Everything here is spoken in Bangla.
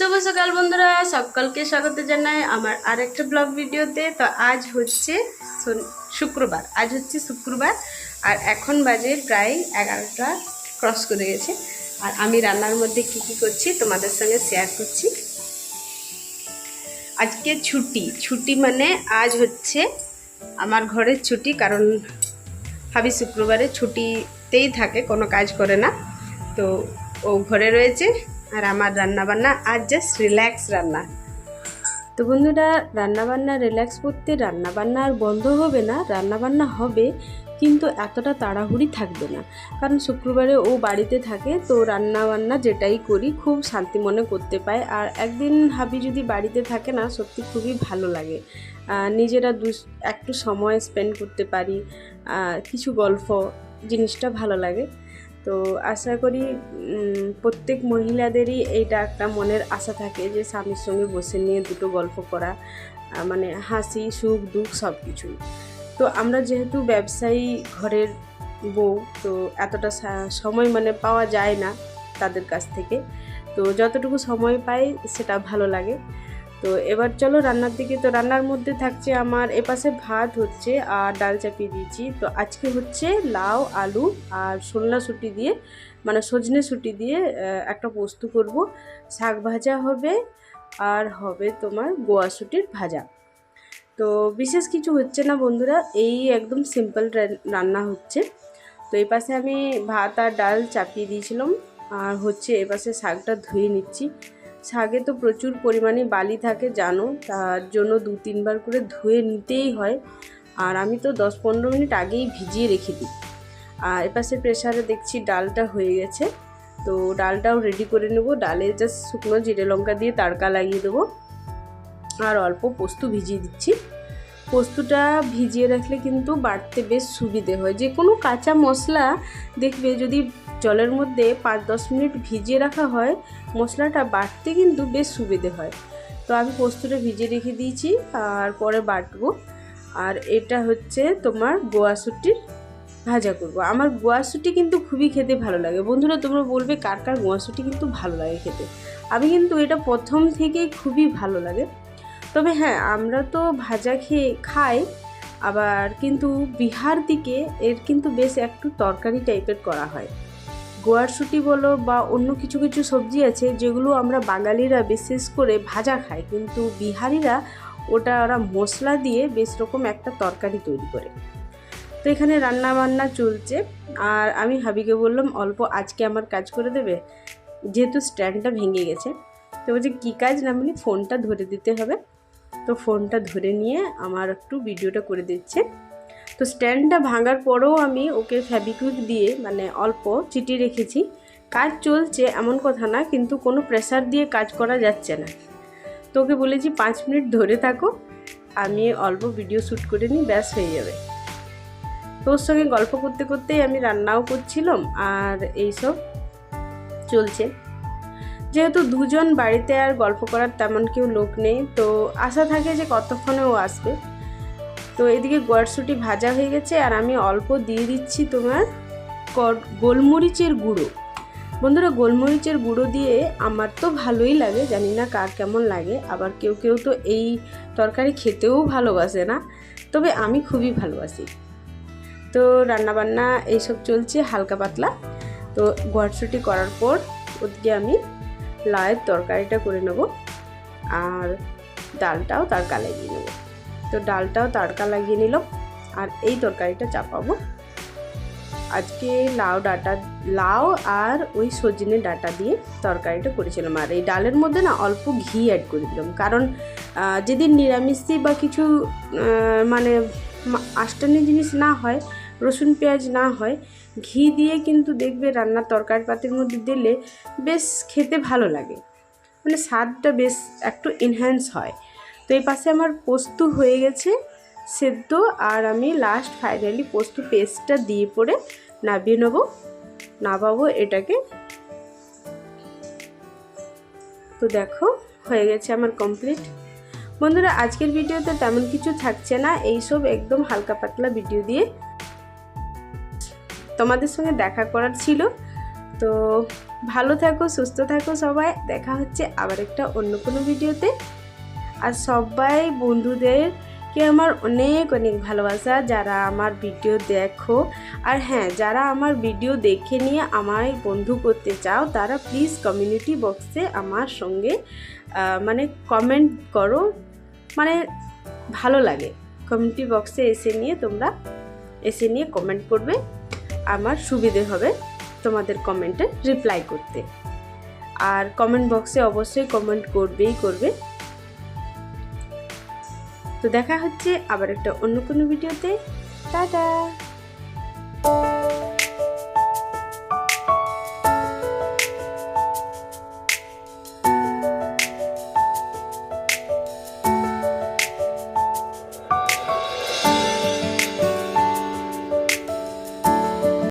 শুভ সকাল বন্ধুরা, সকলকে স্বাগত জানাই আমার আরেকটা ব্লগ ভিডিওতে। তো আজ হচ্ছে শুক্রবার, আজ হচ্ছে শুক্রবার, আর এখন বাজে প্রায় এগারোটা ক্রস করে গেছে। আর আমি রান্নার মধ্যে কি কি করছি তোমাদের সঙ্গে শেয়ার করছি। আজকে ছুটি ছুটি মানে আজ হচ্ছে আমার ঘরের ছুটি, কারণ ভাবি শুক্রবারে ছুটিতেই থাকে, কোনো কাজ করে না। তো ও ঘরে রয়েছে আর আমার রান্না বান্না আজ জাস্ট রিল্যাক্স রান্না। তো বন্ধুরা, রান্নাবান্না রিল্যাক্স করতে রান্নাবান্না আর বন্ধ হবে না, রান্নাবান্না হবে, কিন্তু এতটা তাড়াহুড়ি থাকবে না। কারণ শুক্রবারে ও বাড়িতে থাকে, তো রান্নাবান্না যেটাই করি, খুব শান্তি মনে করতে পায়। আর একদিন হাবি যদি বাড়িতে থাকে না, সত্যি খুবই ভালো লাগে। নিজেরা দু একটু সময় স্পেন্ড করতে পারি কিছু গল্প, জিনিসটা ভালো লাগে। তো আশা করি প্রত্যেক মহিলাদেরই এইটা একটা মনের আশা থাকে যে স্বামীর সঙ্গে বসে নিয়ে দুটো গল্প করা মানে হাসি, সুখ, দুঃখ সব কিছুই তো আমরা যেহেতু ব্যবসায়ী ঘরের বউ, তো এতটা সময় মানে পাওয়া যায় না তাদের কাছ থেকে। তো যতটুকু সময় পাই সেটা ভালো লাগে। তো এবার চলো রান্নার দিকে। তো রান্নার মধ্যে থাকছে আমার এপাশে ভাত হচ্ছে আর ডাল চাপিয়ে দিয়েছি। তো আজকে হচ্ছে লাউ, আলু আর সন্না সুটি দিয়ে মানে সজনে সুটি দিয়ে একটা পোস্ত করব। শাক ভাজা হবে আর হবে তোমার গোয়া সুটির ভাজা। তো বিশেষ কিছু হচ্ছে না বন্ধুরা, এই একদম সিম্পল রান্না হচ্ছে। তো এই পাশে আমি ভাত আর ডাল চাপিয়ে দিয়েছিলাম আর হচ্ছে এ পাশে শাকটা ধুয়ে নিচ্ছি। শাকে তো প্রচুর পরিমাণে বালি থাকে, জানো? তার জন্য দু তিনবার করে ধুয়ে নিতেই হয়। আর আমি তো দশ পনেরো মিনিট আগেই ভিজিয়ে রেখে দিই। আর এপাশে প্রেশারে দেখছি ডালটা হয়ে গেছে। তো ডালটাও রেডি করে নেব। ডালে জাস্ট শুকনো জিরে লঙ্কা দিয়ে তাড়কা লাগিয়ে দেবো। আর অল্প পোস্ত ভিজিয়ে দিচ্ছি। পোস্তটা ভিজিয়ে রাখলে কিন্তু বাড়তে বেশ সুবিধে হয়। যে কোনো কাঁচা মশলা দেখবে যদি জলের মধ্যে পাঁচ দশ মিনিট ভিজিয়ে রাখা হয়, মশলাটা বাটতে কিন্তু বেশ সুবিধে হয়। তো আমি পোস্তটা ভিজিয়ে রেখে দিয়েছি আর পরে বাটবো। আর এটা হচ্ছে তোমার গোয়াশুটির ভাজা করব। আমার গোয়াশুটি কিন্তু খুবই খেতে ভালো লাগে। বন্ধুরা, তোমরা বলবে কার কার গোয়াশুটি কিন্তু ভালো লাগে খেতে? আমি কিন্তু এটা প্রথম থেকেই খুবই ভালো লাগে। তবে হ্যাঁ আমরা তো ভাজা খেয়ে খাই, আবার কিন্তু বিহার দিকে এর কিন্তু বেশ একটু তরকারি টাইপের করা হয়। গোয়ারশুটি বলো বা অন্য কিছু কিছু সবজি আছে, যেগুলো আমরা বাঙালিরা বিশেষ করে ভাজা খাই কিন্তু বিহারিরা ওটা ওরা মশলা দিয়ে বেশ রকম একটা তরকারি তৈরি করে। তো এখানে রান্না বান্না চলছে। আর আমি হাবিকে বললাম, অল্প আজকে আমার কাজ করে দেবে। যেহেতু স্ট্যান্ডটা ভেঙে গেছে। তো বলছে, কী কাজ? না বলি, ফোনটা ধরে দিতে হবে। তো ফোনটা ধরে নিয়ে আমার একটু ভিডিওটা করে দিচ্ছে। তো স্ট্যান্ডটা ভাঙার পরেও আমি ওকে ফ্যাবিকুইক দিয়ে মানে অল্প চিটি রেখেছি। কাজ চলছে এমন কথা না, কিন্তু কোনো প্রেসার দিয়ে কাজ করা যাচ্ছে না। তো ওকে বলেছি, পাঁচ মিনিট ধরে থাকো, আমি অল্প ভিডিও শ্যুট করে নিই, ব্যাস হয়ে যাবে। তো ওর সঙ্গে গল্প করতে করতেই আমি রান্নাও করছিলাম, আর এইসব চলছে। যেহেতু দুজন বাড়িতে আর গল্প করার তেমন কেউ লোক নেই, তো আশা থাকে যে কতক্ষণে ও আসবে। তো এদিকে গোয়ারশুটি ভাজা হয়ে গেছে আর আমি অল্প দিয়ে দিচ্ছি তোমার গোলমরিচের গুঁড়ো। বন্ধুরা, গোলমরিচের গুঁড়ো দিয়ে আমার তো ভালোই লাগে, জানি না কার কেমন লাগে, আবার কেউ কেউ তো এই তরকারি খেতেও ভালোবাসে না, তবে আমি খুবই ভালোবাসি। তো রান্নাবান্না এইসব চলছে হালকা পাতলা। তো গোয়ারশুটি করার পর ওদিকে আমি লায়ের তরকারিটা করে নেব, আর ডালটাও তাড়কা দিয়ে নেব। তো ডালটাও তাড়কা লাগিয়ে নিলাম। আর এই তরকারিটা চাপাবো। আজকে লাউ ডাটা, লাউ আর ওই সজনে ডাটা দিয়ে তরকারিটা করেছিলাম। আর এই ডালের মধ্যে না অল্প ঘি অ্যাড করে দিলাম। কারণ যেদিন নিরামিষি বা কিছু মানে আষ্টানি জিনিস না হয়, রসুন, পেঁয়াজ না হয়, ঘি দিয়ে কিন্তু দেখবে রান্নার তরকারি পাতির মধ্যে দিলে বেশ খেতে ভালো লাগে। মানে স্বাদটা বেশ একটু এনহ্যান্স হয়। তো এই পাশে আমার পোস্ত হয়ে গেছে সেদ্ধ আর আমি লাস্ট ফাইনালি পোস্ত পেস্টটা দিয়ে পরে নাবিয়ে নেব। নাবাবো এটাকে। তো দেখো, হয়ে গেছে আমার কমপ্লিট বন্ধুরা, আজকের ভিডিওতে তেমন কিছু থাকছে না। এইসব একদম হালকা পাতলা ভিডিও দিয়ে তোমাদের সঙ্গে দেখা করার ছিল। তো ভালো থাকো, সুস্থ থাকো সবাই। দেখা হচ্ছে আবার একটা অন্য কোনো ভিডিওতে আর সবাই বন্ধুদেরকে আমার অনেক অনেক ভালোবাসা, যারা আমার ভিডিও দেখো। আর হ্যাঁ যারা আমার ভিডিও দেখে নিয়ে আমায় বন্ধু করতে চাও, তারা প্লিজ কমিউনিটি বক্সে আমার সঙ্গে মানে কমেন্ট করো। মানে ভালো লাগে। কমিউনিটি বক্সে এসে নিয়ে তোমরা, এসে নিয়ে কমেন্ট করবে। আমার সুবিধে হবে তোমাদের কমেন্টে রিপ্লাই করতে। আর কমেন্ট বক্সে অবশ্যই কমেন্ট করবেই করবে। তো দেখা হচ্ছে আবার একটা অন্য কোনো ভিডিওতে। টাটা!